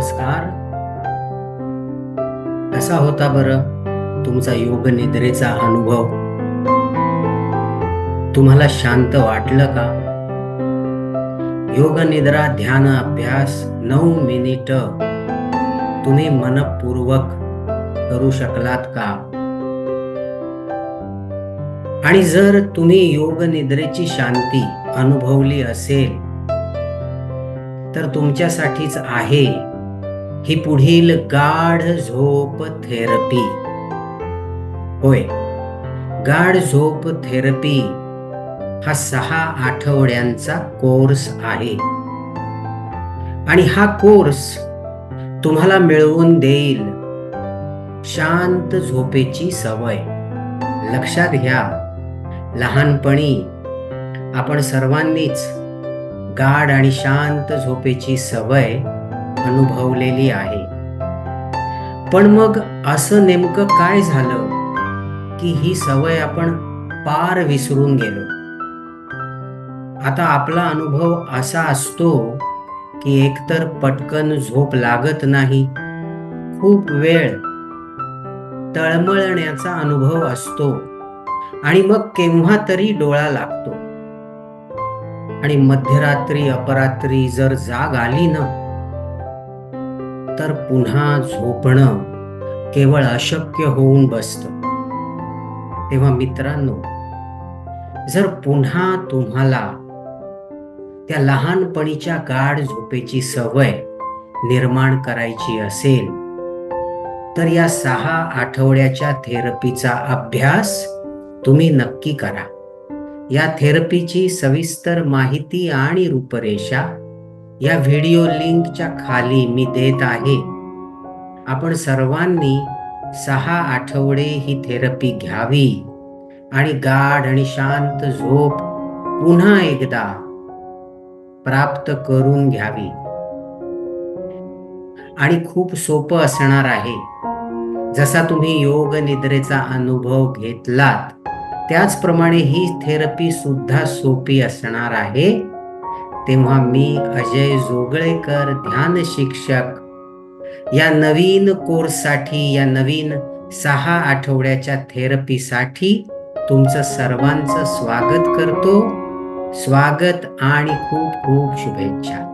नमस्कार. कसा होता बरं तुमचा योग निद्रेचा अनुभव? तुम्हाला शांत वाटलं का? योग निद्रा ध्यान अभ्यास नऊ मिनिट. तुम्ही मनपूर्वक करू शकलात का? आणि जर तुम्ही योग निद्रेची शांती अनुभवली असेल तर तुमच्यासाठीच आहे. ही पुढील गाढ झोप थेरपी. होय गाढ झोप थेरपी हा सहा आठवड्यांचा कोर्स आहे. आणि हा कोर्स तुम्हाला मिळवून देईल शांत झोपेची सवय. लक्षात घ्या लहानपणी आपण सर्वांनीच गाढ आणि शांत झोपेची सवय अनुभवलेली आहे. पण मग असं नेमकं काय झालं की ही सवय आपण पार विसरून गेलो? आता आपला अनुभव असा असतो की एकतर पटकन झोप लागत नाही खूप वेळ तळमळण्याचा अनुभव असतो आणि मग केव्हा तरी डोळा लागतो. आणि मध्यरात्री अपरात्री जर जाग आली ना तर पुन्हा झोपणं केवळ अशक्य होऊन बसत. तेव्हा मित्रांनो जर पुन्हा तुम्हाला त्या लहानपणीच्या गाढ झोपेची सवय निर्माण करायची असेल तर या सहा आठवड्याच्या थेरपीचा अभ्यास तुम्ही नक्की करा. या थेरपीची सविस्तर माहिती आणि रूपरेषा या व्हिडिओ लिंकच्या खाली मी देत आहे. आपण सर्वांनी सहा आठवडे ही थेरपी घ्यावी आणि गाढ आणि शांत झोप पुन्हा एकदा प्राप्त करून घ्यावी. आणि खूप सोपं असणार आहे. जसा तुम्ही योग निद्रेचा अनुभव घेतलात त्याचप्रमाणे ही थेरपी सुद्धा सोपी असणार आहे. तेव्हा मी अजय जोगळेकर ध्यान शिक्षक. या नवीन कोर्ससाठी या नवीन सहा आठवड्याच्या थेरपीसाठी तुमचं सर्वांचं स्वागत करतो. स्वागत आणि खूप खूप शुभेच्छा.